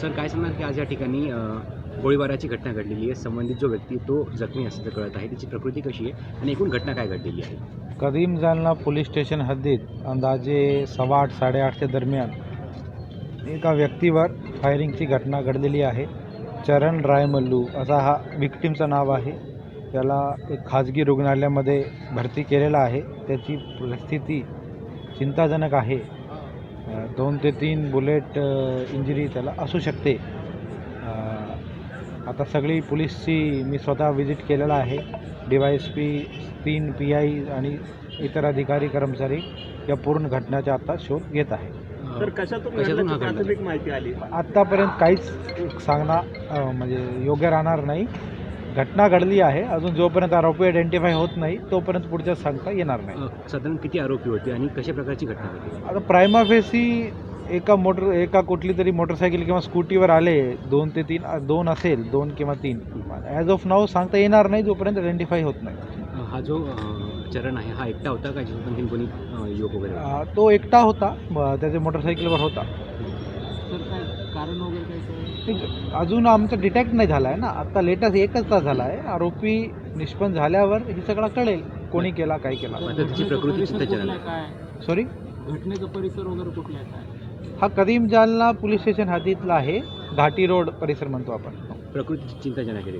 Sir काय सांगणार की आज या ठिकाणी गोळीबाराची घटना घडलेली आहे. संबंधित जो व्यक्ती तो जखमी असल्याचं कळत आहे. त्याची प्रकृती कशी आहे आणि एकूण घटना काय घडलेली आहे? कदीम जालना पोलीस स्टेशन हद्दीत अंदाजे सव्वा आठ साडेआठच्या दरम्यान एका व्यक्तीवर फायरिंगची घटना घडलेली आहे. चरण रायमल्लू असा हा विक्टीमचं नाव आहे. त्याला एक खाजगी रुग्णालयामध्ये भरती केलेला आहे. त्याची परिस्थिती चिंताजनक आहे. दोन ते तीन बुलेट इंजुरी त्याला असू शकते. आता सगळी पोलीसची मी स्वतः व्हिजिट केलेला आहे. डी वाय एस पी तीन पी आय आणि इतर अधिकारी कर्मचारी या पूर्ण घटनेचा आता शोध घेत आहे. आत्तापर्यंत काहीच सांगणं म्हणजे योग्य राहणार नाही. घटना घडली आहे. अजून जोपर्यंत आरोपी आयडेंटिफाय होत नाही तोपर्यंत पुढच्या सांगता येणार नाही. साधारण किती आरोपी होते आणि कशा प्रकारची घटना घडली? आता प्रायमा फेसी एका मोटर एका कुठली तरी मोटरसायकल किंवा स्कूटीवर आले दोन ते तीन दोन असेल दोन किंवा तीन. ॲज ऑफ नाव सांगता येणार नाही जोपर्यंत आयडेंटिफाय होत नाही. हा जो चरण आहे हा एकटा होता का? कोणी युवक वगैरे तो एकटा होता त्याच्या मोटरसायकलवर होता. कारण वगैरे ठीक. अजून आमचं डिटेक्ट नाही झाला आहे ना. आता लेटेस्ट एकच तास झाला आहे आरोपी निष्पन्न झाल्यावर हे सगळं कळेल. कोणी केला काय केला. त्याची प्रकृती. सॉरी घटनेचा परिसर वगैरे कुठला आहे हा कदीम जालना पोलीस स्टेशन हद्दीतला आहे. घाटी रोड परिसर म्हणतो आपण. प्रकृती चिंताजनक आहे.